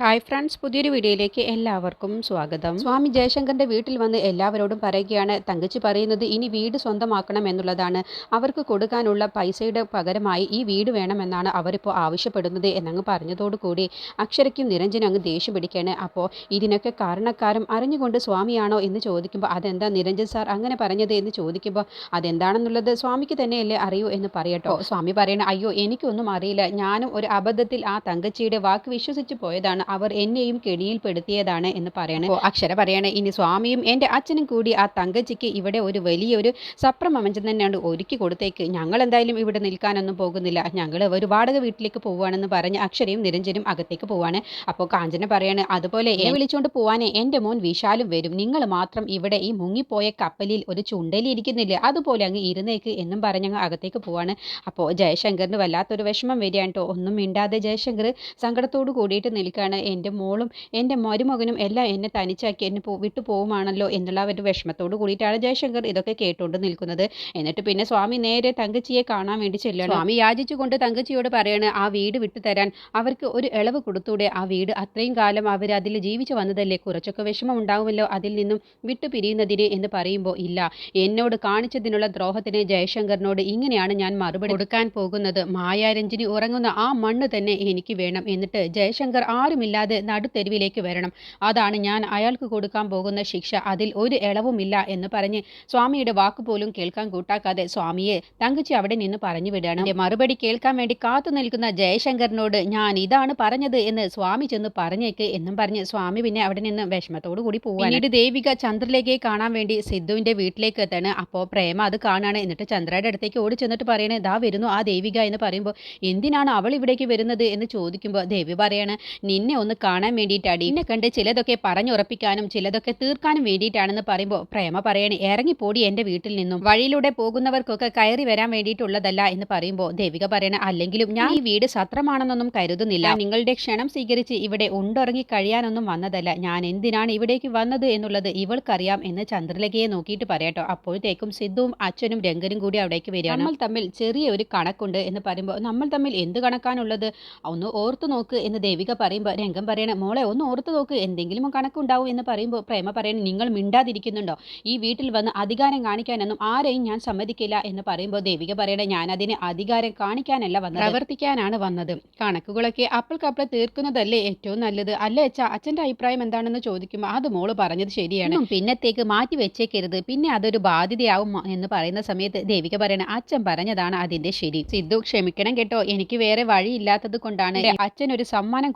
Hi friends പുതിയൊരു വീഡിയോയിലേക്ക് എല്ലാവർക്കും സ്വാഗതം. സ്വാമി ജയശങ്കറിന്റെ വീട്ടിൽ വന്ന് എല്ലാവരോടും പറയുകയാണ് തങ്കച്ചി പറയുന്നത് ഇനി വീട് സ്വന്തമാക്കണം എന്നുള്ളതാണ്. അവർക്ക് കൊടുക്കാനുള്ള പൈസയുടെ പകരമായി ഈ വീട് വേണമെന്നാണ് അവരിപ്പോൾ ആവശ്യപ്പെടുന്നത് എന്നങ്ങ് പറഞ്ഞതോടുകൂടി അക്ഷരയ്ക്കും നിരഞ്ജനും അങ്ങ് ദേഷ്യം പിടിക്കുകയാണ് അപ്പോൾ ഇതിനൊക്കെ കാരണക്കാരും അറിഞ്ഞുകൊണ്ട് സ്വാമിയാണോ എന്ന് ചോദിക്കുമ്പോൾ അതെന്താ നിരഞ്ജൻ സാർ അങ്ങനെ പറഞ്ഞത്? എന്ന് ചോദിക്കുമ്പോൾ അതെന്താണെന്നുള്ളത് സ്വാമിക്ക് തന്നെയല്ലേ അറിയൂ എന്ന് പറയട്ടോ. സ്വാമി പറയണ അയ്യോ എനിക്കൊന്നും അറിയില്ല. ഞാനും ഒരു അബദ്ധത്തിൽ ആ തങ്കച്ചിയുടെ വാക്ക് വിശ്വസിച്ച് പോയതാണ്. അവർ എന്നെയും കെണിയിൽപ്പെടുത്തിയതാണ് എന്ന് പറയണേ. അക്ഷര പറയണേ ഇനി സ്വാമിയും എന്റെ അച്ഛനും കൂടി ആ തങ്കച്ചിക്ക് ഇവിടെ ഒരു വലിയൊരു സപ്രമമഞ്ചം തന്നെയാണ് ഒരുക്കി കൊടുത്തേക്ക്. ഞങ്ങൾ എന്തായാലും ഇവിടെ നിൽക്കാനൊന്നും പോകുന്നില്ല. ഞങ്ങൾ ഒരു വാടക വീട്ടിലേക്ക് പോവുകയാണെന്ന് പറഞ്ഞ് അക്ഷരയും നിരഞ്ജനും അകത്തേക്ക് പോവാണ്. അപ്പോൾ കാഞ്ചന പറയാണ് അതുപോലെ എന്നെ വിളിച്ചുകൊണ്ട് പോവാനേ എന്റെ മോൻ വിശാലും വരും. നിങ്ങൾ മാത്രം ഇവിടെ ഈ മുങ്ങിപ്പോയ കപ്പലിൽ ഒരു ചുണ്ടലി ഇരിക്കുന്നില്ലേ. അതുപോലെ അങ്ങ് ഇരുന്നേക്ക് എന്നും പറഞ്ഞങ്ങ് അകത്തേക്ക് പോവാണ്. അപ്പോൾ ജയശങ്കറിന് വല്ലാത്തൊരു വിഷമം വരികയാണ് കേട്ടോ. ഒന്നും മിണ്ടാതെ ജയശങ്കർ സങ്കടത്തോട് കൂടിയിട്ട് നിൽക്കുകയാണ്. എന്റെ മോളും എന്റെ മരുമകനും എല്ലാം എന്നെ തനിച്ചാക്കി എന്നെ പോ വിട്ടു പോവുമാണല്ലോ എന്നുള്ള ഒരു വിഷമത്തോട് കൂടിയിട്ടാണ് ജയശങ്കർ ഇതൊക്കെ കേട്ടുകൊണ്ട് നിൽക്കുന്നത്. എന്നിട്ട് പിന്നെ സ്വാമി നേരെ തങ്കച്ചിയെ കാണാൻ വേണ്ടി ചെല്ലുകയാണ് സ്വാമി യാചിച്ചുകൊണ്ട് തങ്കച്ചിയോട് പറയാണ് ആ വീട് വിട്ടു തരാൻ അവർക്ക് ഒരു ഇളവ് കൊടുത്തൂടെ? ആ വീട് അത്രയും കാലം അവർ അതിൽ ജീവിച്ചു വന്നതല്ലേ? കുറച്ചൊക്കെ വിഷമം ഉണ്ടാവുമല്ലോ അതിൽ നിന്നും വിട്ടു പിരിയുന്നതിന് എന്ന് പറയുമ്പോൾ ഇല്ല. എന്നോട് കാണിച്ചതിനുള്ള ദ്രോഹത്തിന് ജയശങ്കറിനോട് ഇങ്ങനെയാണ് ഞാൻ മറുപടി കൊടുക്കാൻ പോകുന്നത്. മായാരഞ്ജിനി ഉറങ്ങുന്ന ആ മണ്ണ് തന്നെ എനിക്ക് വേണം എന്നിട്ട് ജയശങ്കർ ആരുമില്ലാതെ നടുത്തെരുവിലേക്ക് വരണം. അതാണ് ഞാൻ അയാൾക്ക് കൊടുക്കാൻ പോകുന്ന ശിക്ഷ. അതിൽ ഒരു ഇളവുമില്ല എന്ന് പറഞ്ഞ് സ്വാമിയുടെ വാക്കുപോലും കേൾക്കാൻ കൂട്ടാക്കാതെ സ്വാമിയെ തങ്കച്ചി അവിടെ നിന്ന് പറഞ്ഞു വിടണം. മറുപടി കേൾക്കാൻ വേണ്ടി കാത്തു നിൽക്കുന്ന ജയശങ്കറിനോട് ഞാൻ ഇതാണ് പറഞ്ഞത് എന്ന് സ്വാമി ചെന്ന് പറഞ്ഞേക്ക് എന്നും പറഞ്ഞ് സ്വാമി പിന്നെ അവിടെ നിന്ന് വിഷമത്തോടു കൂടി പോവാൻ പിന്നീട് ദേവിക ചന്ദ്രലേഖയെ കാണാൻ വേണ്ടി സിദ്ധുവിന്റെ വീട്ടിലേക്ക് എത്താണ്. അപ്പോൾ പ്രേമ അത് കാണാണ്. എന്നിട്ട് ചന്ദ്രയുടെ അടുത്തേക്ക് ഓടി ചെന്നിട്ട് പറയണേ ദാ വരുന്നു ആ ദേവിക എന്ന് പറയുമ്പോൾ എന്തിനാണ് അവൾ ഇവിടേക്ക് വരുന്നത്? എന്ന് ചോദിക്കുമ്പോൾ ദേവി പറയാണ് നിന്നെ ഒന്ന് കാണാൻ വേണ്ടിയിട്ടാടി. എന്നെ കണ്ട് ചിലതൊക്കെ പറഞ്ഞുറപ്പിക്കാനും ചിലതൊക്കെ തീർക്കാനും വേണ്ടിയിട്ടാണെന്ന് പറയുമ്പോൾ പ്രേമ പറയണേ ഇറങ്ങിപ്പോടി എന്റെ വീട്ടിൽ നിന്നും. വഴിയിലൂടെ പോകുന്നവർക്കൊക്കെ കയറി വരാൻ വേണ്ടിയിട്ടുള്ളതല്ല എന്ന് പറയുമ്പോൾ ദേവിക പറയണ അല്ലെങ്കിലും ഞാൻ ഈ വീട് സത്രമാണെന്നൊന്നും കരുതുന്നില്ല. നിങ്ങളുടെ ക്ഷണം സ്വീകരിച്ച് ഇവിടെ ഉണ്ടുറങ്ങി കഴിയാനൊന്നും വന്നതല്ല. ഞാൻ എന്തിനാണ് ഇവിടേക്ക് വന്നത് എന്നുള്ളത് ഇവൾക്കറിയാം എന്ന് ചന്ദ്രലേഖയെ നോക്കിയിട്ട് പറയട്ടോ. അപ്പോഴത്തേക്കും സിദ്ധുവും അച്ഛനും രംഗനും കൂടി അവിടേക്ക് വരികയാണ്. നമ്മൾ തമ്മിൽ ചെറിയ ഒരു കണക്കുണ്ട് എന്ന് പറയുമ്പോൾ നമ്മൾ തമ്മിൽ എന്ത് കണക്കാനുള്ളത് ഒന്ന് ഓർത്തു നോക്ക് എന്ന് ദേവിക പറയുമ്പോൾ രംഗം പറയണ മോളെ ഒന്ന് ഓർത്ത് നോക്ക് എന്തെങ്കിലും കണക്കുണ്ടാവും എന്ന് പറയുമ്പോൾ പ്രേമ പറയണ നിങ്ങൾ മിണ്ടാതിരിക്കുന്നുണ്ടോ? ഈ വീട്ടിൽ വന്ന് അധികാരം കാണിക്കാനൊന്നും ആരെയും ഞാൻ സമ്മതിക്കില്ല എന്ന് പറയുമ്പോൾ ദേവിക പറയണ ഞാൻ അതിന് അധികാരം കാണിക്കാനല്ല വന്നത്. പ്രവർത്തിക്കാനാണ് വന്നത്. കണക്കുകളൊക്കെ അപ്പൾക്കപ്പൾ തീർക്കുന്നതല്ലേ ഏറ്റവും നല്ലത്? അല്ലേ അച്ഛാ അച്ഛന്റെ അഭിപ്രായം എന്താണെന്ന് ചോദിക്കുമ്പോൾ അത് മോൾ പറഞ്ഞത് ശരിയാണ്. പിന്നത്തേക്ക് മാറ്റി വെച്ചേക്കരുത്. പിന്നെ അതൊരു ബാധ്യതയാവും എന്ന് പറയുന്ന സമയത്ത് ദേവിക പറയണ അച്ഛൻ പറഞ്ഞതാണ് അതിന്റെ ശരി. സിദ്ധു ക്ഷമിക്കണം കേട്ടോ. എനിക്ക് വേറെ വഴിയില്ലാത്തത് കൊണ്ടാണ് അച്ഛൻ ഒരു സമ്മാനം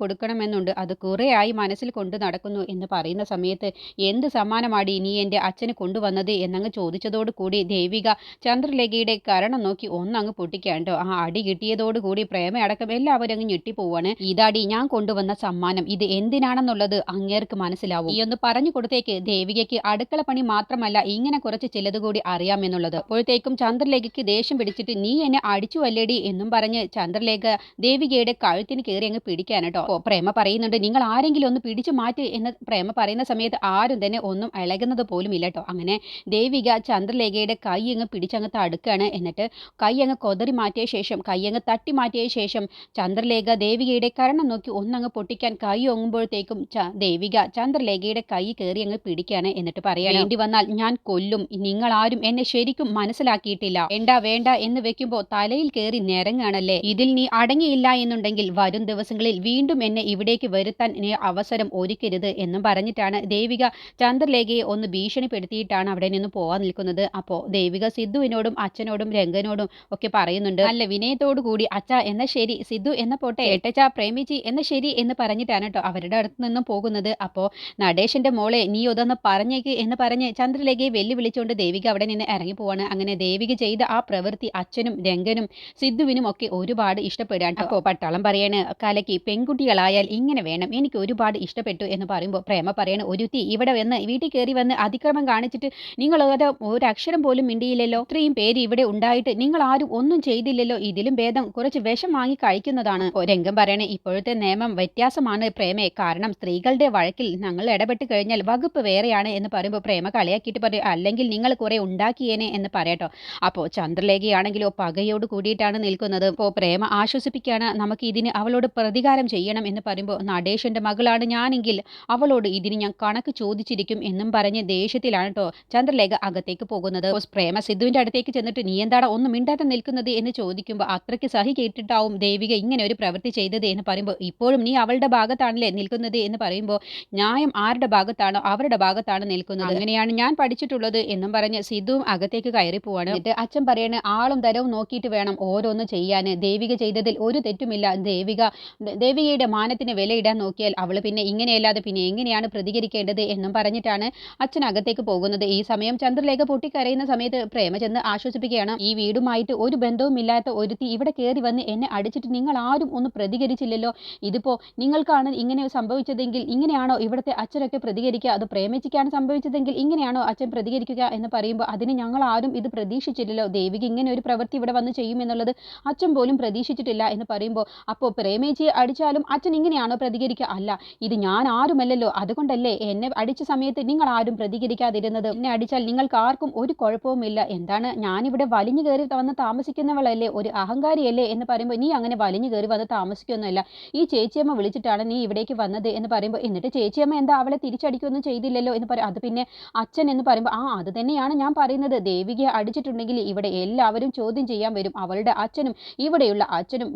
കൊടുക്കണമെന്നുണ്ട് അത് കുറേയായി മനസ്സിൽ കൊണ്ടു നടക്കുന്നു എന്ന് പറയുന്ന സമയത്ത് എന്ത് സമ്മാനമാണ് നീ എന്റെ അച്ഛന് കൊണ്ടുവന്നത് എന്നങ്ങ് ചോദിച്ചതോട് കൂടി ദേവിക ചന്ദ്രലേഖയുടെ കരണം നോക്കി ഒന്നങ്ങ് പൊട്ടിക്കാണ്ടോ. ആ അടി കിട്ടിയതോടുകൂടി പ്രേമയടക്കം എല്ലാവരും അങ്ങ് ഞെട്ടിപ്പോവാണ്. ഇതാടി ഞാൻ കൊണ്ടുവന്ന സമ്മാനം. ഇത് എന്തിനാണെന്നുള്ളത് അങ്ങേർക്ക് മനസ്സിലാവും. ഈ ഒന്ന് പറഞ്ഞു കൊടുത്തേക്ക് ദേവികയ്ക്ക് അടുക്കള പണി മാത്രമല്ല ഇങ്ങനെ കുറച്ച് ചിലത് കൂടി അറിയാമെന്നുള്ളത്. അപ്പോഴത്തേക്കും ചന്ദ്രലേഖയ്ക്ക് ദേഷ്യം പിടിച്ചിട്ട് നീ എന്നെ അടിച്ചു അല്ലേടി എന്നും പറഞ്ഞ് ചന്ദ്രലേഖ ദേവികയുടെ കഴുത്തിന് കയറി അങ്ങ് പിടിക്കാനട്ടോ. പ്രേമ പറയുന്നുണ്ട് നിങ്ങൾ ആരെങ്കിലും ഒന്ന് പിടിച്ചു മാറ്റി എന്ന് പ്രേമ പറയുന്ന സമയത്ത് ആരും തന്നെ ഒന്നും ഇളകുന്നത് പോലും ഇല്ല കേട്ടോ അങ്ങനെ ദേവിക ചന്ദ്രലേഖയുടെ കൈ അങ്ങ് പിടിച്ചങ്ങ് തടുക്കുകയാണ് എന്നിട്ട് കൈ അങ്ങ് കൊതറി മാറ്റിയ ശേഷം കൈ അങ്ങ് തട്ടി മാറ്റിയ ശേഷം ചന്ദ്രലേഖ ദേവികയുടെ കരണം നോക്കി ഒന്നങ്ങ് പൊട്ടിക്കാൻ കൈ ഒങ്ങുമ്പോഴത്തേക്കും ദേവിക ചന്ദ്രലേഖയുടെ കൈ കയറി അങ്ങ് പിടിക്കുകയാണ് എന്നിട്ട് പറയാൻ വേണ്ടി വന്നാൽ ഞാൻ കൊല്ലും. നിങ്ങൾ ആരും എന്നെ ശരിക്കും മനസ്സിലാക്കിയിട്ടില്ല. വേണ്ട വേണ്ട എന്ന് വെക്കുമ്പോൾ തലയിൽ കയറി നിരങ്ങാണല്ലേ ഇതിൽ നീ അടങ്ങിയില്ല എന്നുണ്ടെങ്കിൽ വരും ദിവസങ്ങളിൽ വീണ്ടും എന്നെ ഇവിടേക്ക് വരുത്താൻ ഇനി അവസരം ഒരുക്കരുത് എന്നും പറഞ്ഞിട്ടാണ് ദേവിക ചന്ദ്രലേഖയെ ഒന്ന് ഭീഷണിപ്പെടുത്തിയിട്ടാണ് അവിടെ നിന്ന് പോവാൻ നിൽക്കുന്നത്. അപ്പോൾ ദേവിക സിദ്ധുവിനോടും അച്ഛനോടും രംഗനോടും ഒക്കെ പറയുന്നുണ്ട് അല്ല വിനയത്തോടു കൂടി അച്ഛ എന്ന ശരി സിദ്ധു എന്ന പോട്ടെ ഏട്ടച്ച പ്രേമിച്ചി എന്ന ശരി എന്ന് പറഞ്ഞിട്ടാണ് കേട്ടോ അവരുടെ അടുത്ത് നിന്നും പോകുന്നത്. അപ്പോൾ നടേശന്റെ മോളെ നീ ഒതൊന്ന് പറഞ്ഞേക്ക് എന്ന് പറഞ്ഞ് ചന്ദ്രലേഖയെ വെല്ലുവിളിച്ചുകൊണ്ട് ദേവിക അവിടെ നിന്ന് ഇറങ്ങി പോവാണ്. അങ്ങനെ ദേവിക ചെയ്ത ആ പ്രവൃത്തി അച്ഛനും രംഗനും സിദ്ധുവിനും ഒക്കെ ഒരുപാട് ഇഷ്ടപ്പെടുകയാണ് അപ്പോൾ പട്ടാളം പറയാണ് കലയ്ക്ക് പെൺകുട്ടികളായാൽ ഇങ്ങനെ വേണം? എനിക്ക് ഒരുപാട് ഇഷ്ടപ്പെട്ടു എന്ന് പറയുമ്പോൾ പ്രേമ പറയണ ഒരുത്തി ഇവിടെ വന്ന് വീട്ടിൽ കയറി വന്ന് അതിക്രമം കാണിച്ചിട്ട് നിങ്ങൾ ഒരു അക്ഷരം പോലും മിണ്ടിയില്ലല്ലോ? ഇത്രയും പേര് ഇവിടെ ഉണ്ടായിട്ട് നിങ്ങൾ ആരും ഒന്നും ചെയ്തില്ലല്ലോ? ഇതിലും ഭേദം കുറച്ച് വിഷം വാങ്ങി കഴിക്കുന്നതാണ്. രംഗം പറയണേ ഇപ്പോഴത്തെ നിയമം വ്യത്യാസമാണ് പ്രേമയെ കാരണം സ്ത്രീകളുടെ വഴക്കിൽ ഞങ്ങൾ ഇടപെട്ട് കഴിഞ്ഞാൽ വകുപ്പ് വേറെയാണ് എന്ന് പറയുമ്പോൾ പ്രേമ കളിയാക്കിയിട്ട് പറയും അല്ലെങ്കിൽ നിങ്ങൾ കുറെ ഉണ്ടാക്കിയേനെ എന്ന് പറയട്ടോ. അപ്പോൾ ചന്ദ്രലേഖയാണെങ്കിലോ പകയോട് കൂടിയിട്ടാണ് നിൽക്കുന്നത്. അപ്പോൾ പ്രേമ ആശ്വസിപ്പിക്കുകയാണ് നമുക്ക് ഇതിന് അവളോട് പ്രതികാരം ചെയ്യണം എന്ന് പറയുമ്പോൾ നടേശന്റെ മകളാണ് ഞാനെങ്കിൽ അവളോട് ഇതിന് ഞാൻ കണക്ക് ചോദിച്ചിരിക്കും എന്നും പറഞ്ഞ് ദേഷ്യത്തിലാണ് കേട്ടോ ചന്ദ്രലേഖ അകത്തേക്ക് പോകുന്നത്. പ്രേമ സിദ്ധുവിന്റെ അടുത്തേക്ക് ചെന്നിട്ട് നീ എന്താണ് ഒന്നും മിണ്ടാതെ നിൽക്കുന്നത്? എന്ന് ചോദിക്കുമ്പോൾ അത്രയ്ക്ക് സഹി കേട്ടിട്ടാവും ദേവിക ഇങ്ങനെ ഒരു പ്രവൃത്തി ചെയ്തത് എന്ന് പറയുമ്പോൾ ഇപ്പോഴും നീ അവളുടെ ഭാഗത്താണല്ലേ നിൽക്കുന്നത്? എന്ന് പറയുമ്പോൾ ന്യായം ആരുടെ ഭാഗത്താണോ അവരുടെ ഭാഗത്താണ് നിൽക്കുന്നത്. അങ്ങനെയാണ് ഞാൻ പഠിച്ചിട്ടുള്ളത് എന്നും പറഞ്ഞ് സിദ്ധുവും അകത്തേക്ക് കയറി പോവാണ്. എന്നിട്ട് അച്ഛൻ പറയണ ആളും തരവും നോക്കിയിട്ട് വേണം ഓരോന്ന് ചെയ്യാൻ. ദേവിക ചെയ്തതിൽ ഒരു തെറ്റുമില്ല. ദേവിക ദേവികയുടെ മാനത്തിന് വിലയിടാൻ നോക്കിയാൽ അവൾ പിന്നെ ഇങ്ങനെയല്ലാതെ പിന്നെ എങ്ങനെയാണ് പ്രതികരിക്കേണ്ടത് എന്നും പറഞ്ഞിട്ടാണ് അച്ഛൻ അകത്തേക്ക് പോകുന്നത്. ഈ സമയം ചന്ദ്രലേഖ പൊട്ടിക്കരയുന്ന സമയത്ത് പ്രേമ ചെന്ന് ആശ്വസിപ്പിക്കുകയാണ്. ഈ വീടുമായിട്ട് ഒരു ബന്ധവുമില്ലാത്ത ഒരുത്തി ഇവിടെ കയറി വന്ന് എന്നെ അടിച്ചിട്ട് നിങ്ങൾ ആരും ഒന്ന് പ്രതികരിച്ചില്ലല്ലോ. ഇതിപ്പോ നിങ്ങൾക്കാണ് ഇങ്ങനെ സംഭവിച്ചതെങ്കിൽ ഇങ്ങനെയാണോ ഇവിടുത്തെ അച്ഛനൊക്കെ പ്രതികരിക്കുക? അത് പ്രേമിച്ചിക്കാണ് സംഭവിച്ചതെങ്കിൽ ഇങ്ങനെയാണോ അച്ഛൻ പ്രതികരിക്കുക എന്ന് പറയുമ്പോൾ അതിന് ഞങ്ങൾ ആരും ഇത് പ്രതീക്ഷിച്ചില്ലല്ലോ. ദേവിക ഇങ്ങനെ ഒരു പ്രവൃത്തി ഇവിടെ വന്ന് ചെയ്യുമെന്നുള്ളത് അച്ഛൻ പോലും പ്രതീക്ഷിച്ചിട്ടില്ല എന്ന് പറയുമ്പോൾ അപ്പോൾ പ്രേമേച്ചിയെ അടിച്ചാലും അച്ഛൻ ഇങ്ങനെയാണോ പ്രതികരിക്കുക അല്ല ഇത് ഞാൻ ആരുമല്ലല്ലോ. അതുകൊണ്ടല്ലേ എന്നെ അടിച്ച സമയത്ത് നിങ്ങൾ ആരും പ്രതികരിക്കാതിരുന്നത്. എന്നെ അടിച്ചാൽ നിങ്ങൾക്ക് ആർക്കും ഒരു കുഴപ്പവുമില്ല. എന്താണ്? ഞാനിവിടെ വലിഞ്ഞു കയറി വന്ന് താമസിക്കുന്നവളല്ലേ? ഒരു അഹങ്കാരിയല്ലേ എന്ന് പറയുമ്പോൾ നീ അങ്ങനെ വലിഞ്ഞു കയറി വന്ന് താമസിക്കൊന്നുമല്ല. ഈ ചേച്ചിയമ്മ വിളിച്ചിട്ടാണ് നീ ഇവിടേക്ക് വന്നത് എന്ന് പറയുമ്പോൾ എന്നിട്ട് ചേച്ചിയമ്മ എന്താ അവളെ തിരിച്ചടിക്കൊന്നും ചെയ്തില്ലല്ലോ എന്ന് പറയും അത് പിന്നെ അച്ഛൻ എന്ന് പറയുമ്പോൾ ആ അത് തന്നെയാണ് ഞാൻ പറയുന്നത്. ദേവികയെ അടിച്ചിട്ടുണ്ടെങ്കിൽ ഇവിടെ എല്ലാവരും ചോദ്യം ചെയ്യാൻ വരും. അവളുടെ അച്ഛനും ഇവിടെയുള്ള അച്ഛനും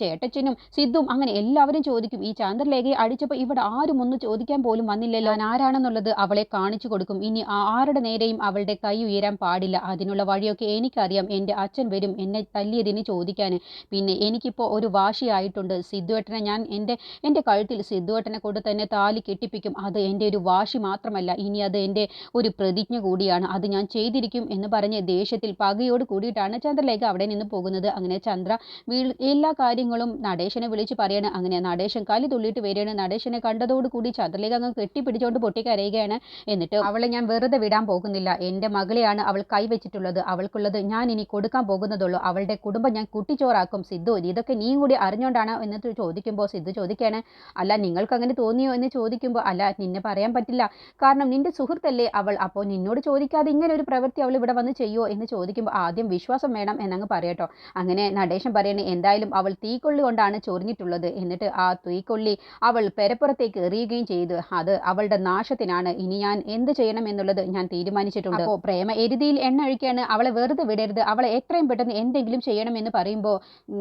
ചേട്ടച്ചനും സിദ്ധും അങ്ങനെ എല്ലാവരും ചോദിക്കും. ഈ ചാന്ദ്രലേഖയെ അടിച്ചപ്പോൾ ഇവിടെ ആരും ഒന്ന് ചോദിക്കാൻ പോലും വന്നില്ലല്ലോ. ഞാൻ ആരാണെന്നുള്ളത് അവളെ കാണിച്ചു കൊടുക്കും. ഇനി ആരുടെ നേരെയും അവളുടെ കൈ ഉയരാൻ പാടില്ല. അതിനുള്ള വഴിയൊക്കെ എനിക്കറിയാം. എന്റെ അച്ഛൻ വരും എന്നെ തല്ലിയതിന് ചോദിക്കാൻ പിന്നെ എനിക്കിപ്പോൾ ഒരു വാശിയായിട്ടുണ്ട്. സിദ്ധുവേട്ടനെ ഞാൻ എന്റെ എന്റെ കഴുത്തിൽ സിദ്ധുവേട്ടനെ കൊണ്ട് തന്നെ താലി കെട്ടിപ്പിക്കും. അത് എന്റെ ഒരു വാശി മാത്രമല്ല. ഇനി അത് എന്റെ ഒരു പ്രതിജ്ഞ കൂടിയാണ്. അത് ഞാൻ ചെയ്തിരിക്കും എന്ന് പറഞ്ഞ് ദേഷ്യത്തിൽ പകയോട് കൂടിയിട്ടാണ് ചന്ദ്രലേഖ അവിടെ നിന്ന് പോകുന്നത്. അങ്ങനെ ചന്ദ്ര എല്ലാ കാര്യങ്ങളും നടേശനെ വിളിച്ച് പറയണം. അങ്ങനെ നടേശൻ കലി തുള്ളിയിട്ട് വരികയാണ്. നടേശനെ കണ്ടതോടുകൂടി ചന്ദ്രലേഖ അങ്ങ് കെട്ടിപ്പിടിച്ചുകൊണ്ട് പൊട്ടിക്കരയുകയാണ്. എന്നിട്ട് അവളെ ഞാൻ വെറുതെ വിടാൻ പോകുന്നില്ല. എന്റെ മകളെയാണ് അവൾ കൈവച്ചിട്ടുള്ളത്. അവൾക്കുള്ളത് ഞാൻ ഇനി കൊടുക്കാൻ പോകുന്നതുള്ളൂ. അവളുടെ കുടുംബം ഞാൻ കുട്ടിച്ചോറാക്കും. സിദ്ധു ഇതൊക്കെ നീ കൂടി അറിഞ്ഞുകൊണ്ടാണ് എന്ന് ചോദിക്കുമ്പോൾ സിദ്ധു ചോദിക്കുകയാണ് അല്ല നിങ്ങൾക്ക് അങ്ങനെ തോന്നിയോ? എന്ന് ചോദിക്കുമ്പോൾ അല്ല നിന്നെ പറയാൻ പറ്റില്ല. കാരണം നിന്റെ സുഹൃത്തല്ലേ അവൾ. അപ്പോൾ നിന്നോട് ചോദിക്കാതെ ഇങ്ങനെ ഒരു പ്രവൃത്തി അവൾ ഇവിടെ വന്ന് ചെയ്യുമോ എന്ന് ചോദിക്കുമ്പോൾ ആദ്യം വിശ്വാസം വേണം എന്നങ്ങ് പറയട്ടോ. അങ്ങനെ നടേശൻ പറയണേ എന്തായാലും അവൾ തീക്കൊള്ളി കൊണ്ടാണ് ചൊറിഞ്ഞിട്ടുള്ളത്. എന്നിട്ട് ആ തീക്കൊള്ളി അവൾ പെരപ്പുറത്തേക്ക് എറിയുകയും ചെയ്തു. അത് അവളുടെ നാശത്തിനാണ്. ഇനി ഞാൻ എന്ത് ചെയ്യണം എന്നുള്ളത് ഞാൻ തീരുമാനിച്ചിട്ടുണ്ട്. അപ്പോൾ പ്രേമ എരുതിയിൽ എണ്ണ അഴിക്കാണ് അവളെ വെറുതെ വിടരുത്. അവളെ എത്രയും പെട്ടെന്ന് എന്തെങ്കിലും ചെയ്യണമെന്ന് പറയുമ്പോൾ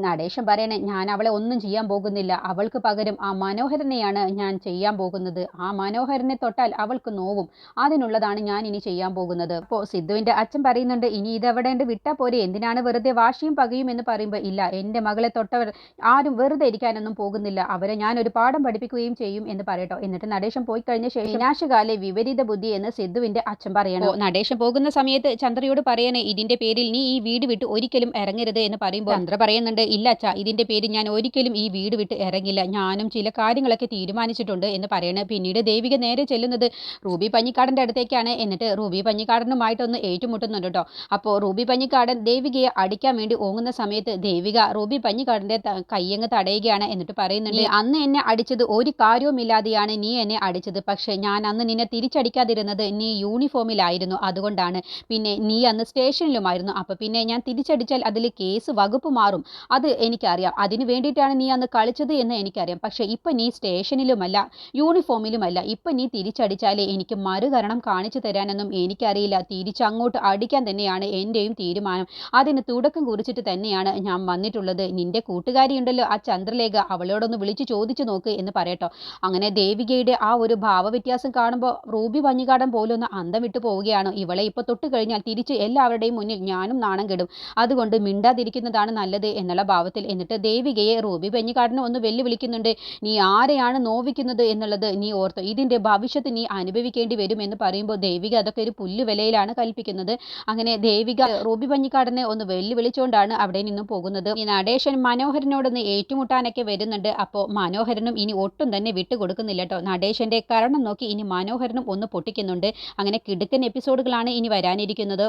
നടേശൻ പറയണേ ഞാൻ അവളെ ഒന്നും ചെയ്യാൻ പോകുന്നില്ല. അവൾക്ക് പകരം ആ മനോഹരനെയാണ് ഞാൻ ചെയ്യാൻ പോകുന്നത്. ആ മനോഹരനെ തൊട്ടാൽ അവൾക്ക് നോവും. അതിനുള്ളതാണ് ഞാൻ ഇനി ചെയ്യാൻ പോകുന്നത്. അപ്പോൾ സിദ്ധുവിന്റെ അച്ഛൻ പറയുന്നുണ്ട് ഇനി ഇതെവിടെ വിട്ടാൽ പോരെ. എന്തിനാണ് വെറുതെ വാശിയും പകയും എന്ന് പറയുമ്പോൾ ഇല്ല എന്റെ മകളെ തൊട്ടവർ ആരും വെറുതെ ഇരിക്കാനൊന്നും പോകുന്നില്ല. അവരെ ഞാൻ ഒരു പാഠം പഠിപ്പിക്കുകയും ചെയ്യും എന്ന് പറയട്ടോ. എന്നിട്ട് നടേശൻ പോയി കഴിഞ്ഞ ശേഷം വിനാശകാലെ വിപരീത ബുദ്ധി എന്ന് സിദ്ധുവിന്റെ അച്ഛൻ പറയണോ. നടേശൻ പോകുന്ന സമയത്ത് ചന്ദ്രയോട് പറയണേ ഇതിന്റെ പേരിൽ നീ ഈ വീട് വിട്ട് ഒരിക്കലും ഇറങ്ങരുത് എന്ന് പറയുമ്പോൾ ചന്ദ്ര പറയുന്നുണ്ട് ഇല്ല അച്ഛാ ഇതിന്റെ പേരിൽ ഞാൻ ഒരിക്കലും ഈ വീട് വിട്ട് ഇറങ്ങില്ല. ഞാനും ചില കാര്യങ്ങളൊക്കെ തീരുമാനിച്ചിട്ടുണ്ട് എന്ന് പറയണ. പിന്നീട് ദേവിക നേരെ ചെല്ലുന്നത് റൂബി പഞ്ഞിക്കാടന്റെ അടുത്തേക്കാണ്. എന്നിട്ട് റൂബി പഞ്ഞിക്കാടനുമായിട്ടൊന്ന് ഏറ്റുമുട്ടുന്നുണ്ട് കേട്ടോ അപ്പോൾ റൂബി പഞ്ഞിക്കാടൻ ദേവികയെ അടിക്കാൻ വേണ്ടി ഓങ്ങുന്ന സമയത്ത് ദേവിക റൂബി പഞ്ഞിക്കാടന്റെ കയ്യങ്ങ് തടയുകയാണ് എന്നിട്ട് പറയുന്നുണ്ട് അന്ന് എന്നെ അടിച്ചത് ഒരു കാര്യവുമില്ലാതെയാണ് നീ എന്നെ അടിച്ചത്. പക്ഷേ ഞാൻ അന്ന് നിന്നെ തിരിച്ചടിക്കാതിരുന്നത് നീ യൂണിഫോമിലായിരുന്നു. അതുകൊണ്ടാണ് പിന്നെ നീ അന്ന് സ്റ്റേഷനിലുമായിരുന്നു. അപ്പോൾ പിന്നെ ഞാൻ തിരിച്ചടിച്ചാൽ അതിൽ കേസ് വകുപ്പ് മാറും. അത് എനിക്കറിയാം. അതിന് വേണ്ടിയിട്ടാണ് നീ അന്ന് കളിച്ചത് എന്ന് എനിക്കറിയാം. പക്ഷേ ഇപ്പം നീ സ്റ്റേഷനിലുമല്ല യൂണിഫോമിലുമല്ല. ഇപ്പം നീ തിരിച്ചടിച്ചാലേ എനിക്ക് മറുകരണം കാണിച്ചു തരാനൊന്നും എനിക്കറിയില്ല. തിരിച്ചങ്ങോട്ട് അടിക്കാൻ തന്നെയാണ് എന്റെയും തീരുമാനം. അതിന് തുടക്കം കുറിച്ചിട്ട് തന്നെയാണ് ഞാൻ വന്നിട്ടുള്ളത്. നിന്റെ കൂട്ടുകാരിയുണ്ടല്ലോ ആ ചന്ദ്രലേഖ. അവളോടൊന്ന് വിളിച്ചു ചോദിച്ചു നോക്ക് എന്ന് പറയട്ടോ. അങ്ങനെ ദേവികയുടെ ആ ഒരു ഭാവവ്യത്യാസം കാണുമ്പോൾ റൂബി പഞ്ഞികാടൻ പോലും ഒന്ന് അന്തം വിട്ടു പോവുകയാണ്. ഇവളെ ഇപ്പോൾ തൊട്ട് കഴിഞ്ഞാൽ തിരിച്ച് എല്ലാവരുടെയും മുന്നിൽ ഞാനും നാണം കെടും. അതുകൊണ്ട് മിണ്ടാതിരിക്കുന്നതാണ് നല്ലത് എന്നുള്ള ഭാവത്തിൽ എന്നിട്ട് ദേവികയെ റൂബി പഞ്ഞിക്കാടനെ ഒന്ന് വെല്ലുവിളിക്കുന്നുണ്ട്. നീ ആരെയാണ് നോവിക്കുന്നത് എന്നുള്ളത് നീ ഓർത്തോ ഇതിന്റെ ഭവിഷ്യത്ത് നീ അനുഭവിക്കേണ്ടി വരും എന്ന് പറയുമ്പോൾ ദേവിക അതൊക്കെ ഒരു പുല്ലുവിലയിലാണ് കൽപ്പിക്കുന്നത്. അങ്ങനെ ദേവിക റൂബി പഞ്ഞിക്കാടനെ ഒന്ന് വെല്ലുവിളിച്ചുകൊണ്ടാണ് അവിടെ നിന്നും പോകുന്നത്. ഈ നടേശൻ മനോഹരനോടൊന്ന് ഏറ്റുമുട്ടാനൊക്കെ വരുന്നുണ്ട്. അപ്പോൾ മനോഹരനും ഇനി ഒട്ടും തന്നെ വിട്ടുകൊടുക്കുന്നില്ല കേട്ടോ. നടേശന്റെ കരണം നോക്കി ഇനി മനോഹരനും ഒന്ന് പൊട്ടിക്കുന്നുണ്ട്. അങ്ങനെ കിടുക്കൻ എപ്പിസോഡുകളാണ് ഇനി വരാനിരിക്കുന്നത്.